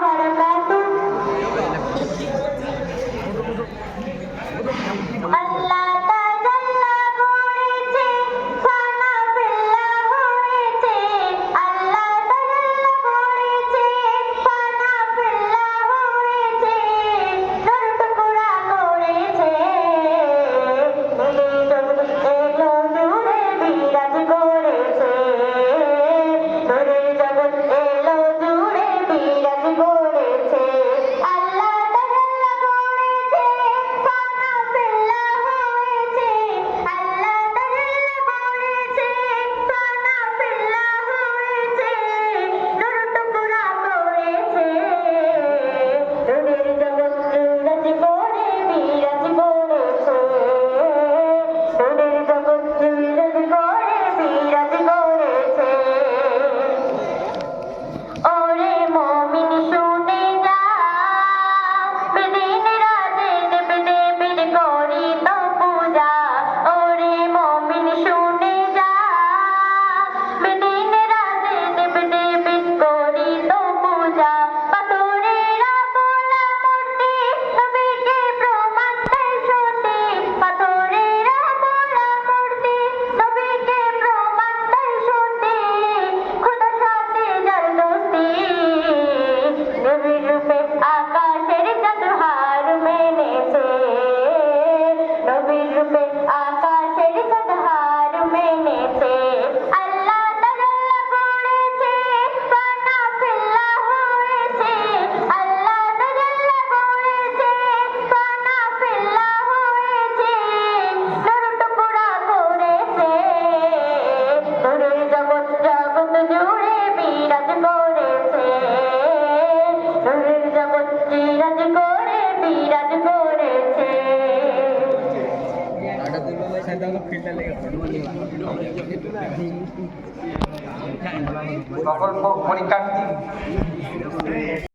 ஆதாரம் সকল পরীক্ষার্থী